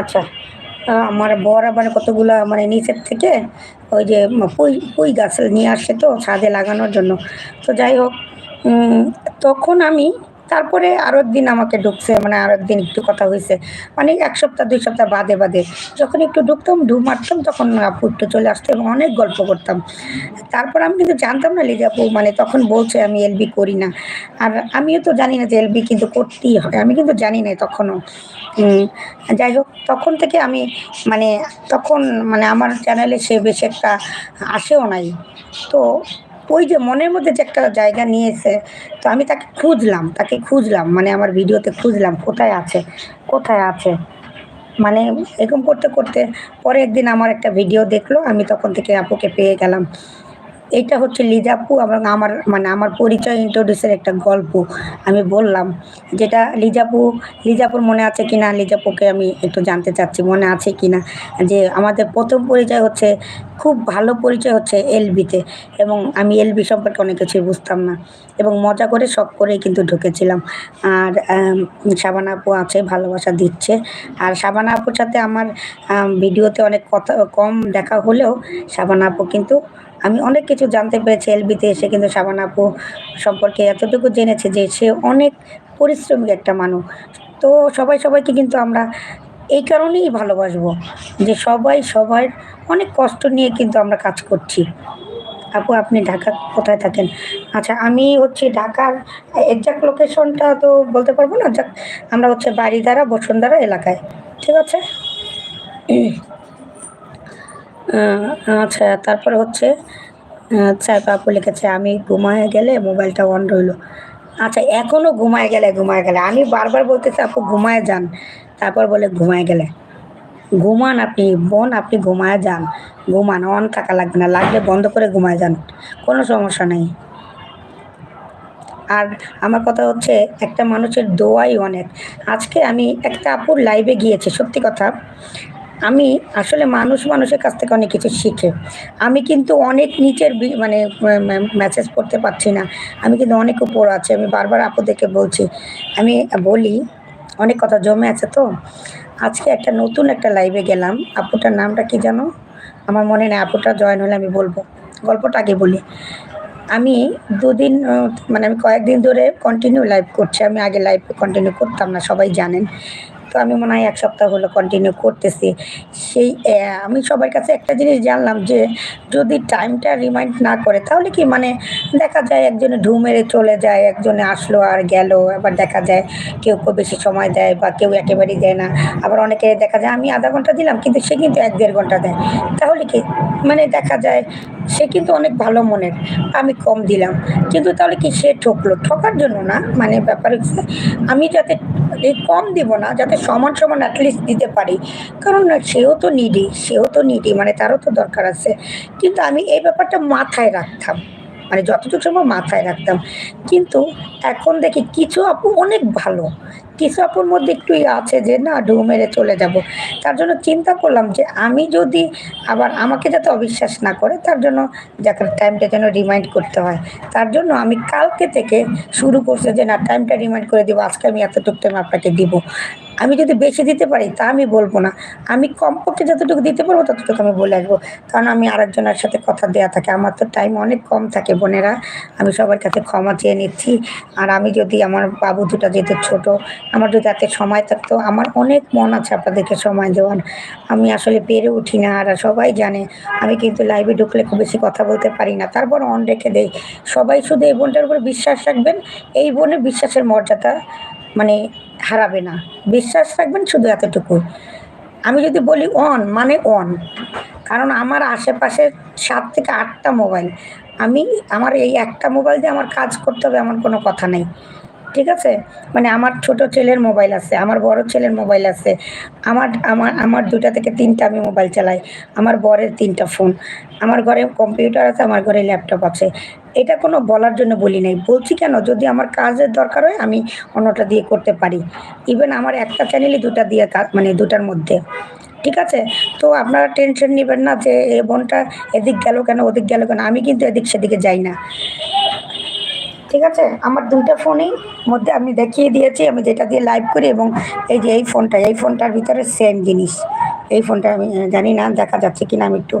আচ্ছা আমার বর আবার কতগুলা মানে নিচের থেকে ওই যে পুই পুই গাছ নিয়ে আসে তো ছাদে লাগানোর জন্য। তো যাই হোক তখন আমি তারপরে আরও দিন আমাকে ঢুকছে মানে আরও একদিন একটু কথা হয়েছে মানে এক সপ্তাহ, দুই সপ্তাহ বাদে বাদে। যখন একটু ঢুকতাম, ঢু মারতাম, তখন আপু একটু চলে আসতো এবং অনেক গল্প করতাম। তারপর আমি কিন্তু জানতাম না লিজা আপু মানে তখন বলছে আমি এলবি করি না। আর আমিও তো জানি না যে এলবি কিন্তু করতেই হয়, আমি কিন্তু জানি না তখনও। যাই হোক, তখন থেকে আমি মানে তখন মানে আমার চ্যানেলে সে বেশি একটা আসেও নাই। তো ওই যে মনের মধ্যে যে একটা জায়গা নিয়েছে, তো আমি তাকে খুঁজলাম তাকে খুঁজলাম মানে আমার ভিডিওতে খুঁজলাম, কোথায় আছে কোথায় আছে? মানে এরকম করতে করতে পরে একদিন আমার একটা ভিডিও দেখল, আমি তখন থেকে আপুকে পেয়ে গেলাম। এটা হচ্ছে লিজাপু এবং আমার মানে আমার পরিচয় ইন্ট্রোডিউসের একটা গল্প। আমি বললাম যেটা লিজাপু লিজাপুর মনে আছে কিনা? লিজাপুকে আমি একটু জানতে চাচ্ছি, মনে আছে কিনা? যে আমাদের প্রথম পরিচয় হচ্ছে খুব ভালো পরিচয় হচ্ছে এলবিতে এবং আমি এলবি সম্পর্কে অনেক কিছুই বুঝতাম না এবং মজা করে শখ করেই কিন্তু ঢুকেছিলাম। আর শাবানা আপু আছে, ভালোবাসা দিচ্ছে। আর শাবানা আপুর সাথে আমার ভিডিওতে অনেক কথা, কম দেখা হলেও শাবানা আপু কিন্তু আমি অনেক কিছু জানতে পেরেছি এলবিতে। এসে কিন্তু শাবানা আপু সম্পর্কে এতটুকু জেনেছে যে সে অনেক পরিশ্রমিক একটা মানুষ। তো সবাই সবাইকে কিন্তু আমরা এই কারণেই ভালোবাসবো যে সবাই সবার অনেক কষ্ট নিয়ে কিন্তু আমরা কাজ করছি। আপু, আপনি ঢাকা কোথায় থাকেন? আচ্ছা আমি হচ্ছে ঢাকার এক্সাক্ট লোকেশনটা তো বলতে পারব না, যাক, আমরা হচ্ছে বাড়িধারা বসুন্ধরা এলাকায়। ঠিক আছে? আচ্ছা তারপরে হচ্ছে আচ্ছা আপু লিখেছে, আমি ঘুমায় গেলে মোবাইলটা অন রইল। আচ্ছা এখনও ঘুমায় গেলে ঘুমায় গেলে। আমি বারবার বলতেছি, আপু, ঘুমায় যান। তারপর বলে, ঘুমায় গেলে। ঘুমান আপনি, বোন, আপনি ঘুমায় যান। ঘুমান, অন থাকা লাগবে না, লাগলে বন্ধ করে ঘুমায় যান, কোনো সমস্যা নেই। আর আমার কথা হচ্ছে, একটা মানুষের দোয়াই অনেক। আজকে আমি একটা আপুর লাইভে গিয়েছি, সত্যি কথা। আমি আসলে মানুষ, মানুষের কাছ থেকে অনেক কিছু শিখে। আমি কিন্তু অনেক নিচের মানে মেসেজ করতে পারছি না। আমি কিন্তু অনেক উপর আছে। আমি বারবার আপুদেরকে বলছি, আমি বলি অনেক কথা জমে আছে তো। আজকে একটা নতুন একটা লাইভে গেলাম। আপুটার নামটা কি জানো? আমার মনে নেই, আপুটা জয়েন হলে আমি বলব। গল্পটা আগে বলি। আমি দুদিন মানে আমি কয়েকদিন ধরে কন্টিনিউ লাইভ করছি। আমি আগে লাইভ কন্টিনিউ করতাম না, সবাই জানেন। তো আমি মনে হয় এক সপ্তাহ হলো কন্টিনিউ করতেছি। সেই আমি সবার কাছে একটা জিনিস জানলাম যে, যদি টাইমটা রিমাইন্ড না করে, তাহলে কি মানে দেখা যায় একজনে ঢু মেরে চলে যায়, একজনে আসলো আর গেল, আবার দেখা যায় কেউ কেউ বেশি সময় দেয় বা কেউ একেবারেই দেয় না। আবার অনেকে দেখা যায়, আমি আধা ঘণ্টা দিলাম, কিন্তু সে কিন্তু এক দেড় ঘণ্টা দেয়। তাহলে কি? মানে দেখা যায় সে কিন্তু অনেক ভালো মনের, আমি কম দিলাম। কিন্তু তাহলে কি সে ঠকলো? ঠকার জন্য না? মানে ব্যাপার হচ্ছে, আমি যাতে কম দিব না, যাতে সমান সমান অ্যাটলিস্ট দিতে পারি। কারণ সেও তো নিডি সেও তো নিডি মানে তারও তো দরকার আছে। কিন্তু আমি এই ব্যাপারটা মাথায় রাখতাম মানে যতটুকু সময় মাথায় রাখতাম। কিন্তু এখন দেখি কিছু আপু অনেক ভালো। কিছু আপুর মধ্যে একটু ইয়ে আছে যে, না, ঢু মেরে চলে যাব। তার জন্য চিন্তা করলাম যে, আমি যদি আবার আমাকে যাতে অবিশ্বাস না করে, তার জন্য যাকে টাইমটা যেন রিমাইন্ড করতে হয়। তার জন্য আমি কালকে থেকে শুরু করছে যে, না টাইমটা রিমাইন্ড করে দিব, আজকে আমি এতটুকু টাইম আপনাকে দিব। আমি যদি বেশি দিতে পারি, তা আমি বলব না। আমি কমপক্ষে যতটুকু দিতে পারব, ততটুকু আমি বলে আসব। কারণ আমি আরেকজনের সাথে কথা দেওয়া থাকে, আমার তো টাইম অনেক কম থাকে বোনেরা। আমি সবার কাছে ক্ষমা চেয়ে নিচ্ছি। আর আমি যদি আমার বাবু দুটা যেহেতু ছোট আমার যদি এত সময় থাকতো, আমার অনেক মন আছে আপনাদেরকে সময় দেওয়ার। আমি আসলে পেরে উঠি না, আর সবাই জানে, আমি কিন্তু লাইভে ঢুকলে খুব বেশি কথা বলতে পারি না। তারপর অন রেখে দেই। সবাই শুধু এই বোনটার উপর বিশ্বাস রাখবেন, এই বোনের বিশ্বাসের মর্যাদা মানে হারাবে না। বিশ্বাস রাখবেন শুধু এতটুকু। আমি যদি বলি অন মানে অন কারণ আমার আশেপাশে সাত থেকে আটটা মোবাইল আমি, আমার এই একটা মোবাইল দিয়ে আমার কাজ করতে হবে এমন কোনো কথা নেই। ঠিক আছে? মানে আমার ছোট ছেলের মোবাইল আছে, আমার বড় ছেলের মোবাইল আছে, আমার আমার আমার দুটা থেকে তিনটা আমি মোবাইল চালাই, আমার বরের তিনটা ফোন, আমার ঘরে কম্পিউটার আছে, আমার ঘরে ল্যাপটপ আছে। এটা কোনো বলার জন্য বলি নাই, বলছি কেন? যদি আমার কাজের দরকার হয়, আমি অন্যটা দিয়ে করতে পারি। ইভেন আমার একটা চ্যানেলই দুটা দিয়ে মানে দুটার মধ্যে। ঠিক আছে? তো আপনারা টেনশন নেবেন না যে, এ বোনটা এদিক গেল কেন, ওদিক গেল কেন, আমি কিন্তু এদিক সেদিকে যাই না। ঠিক আছে? আমার দুইটা ফোনেই মধ্যে আমি দেখিয়ে দিয়েছি, আমি যেটা দিয়ে লাইভ করি এবং এই যে এই ফোনটা, এই ফোনটার ভিতরে সেম জিনিস। এই ফোনটা আমি জানি না, দেখা যাচ্ছে কিনা, আমি একটু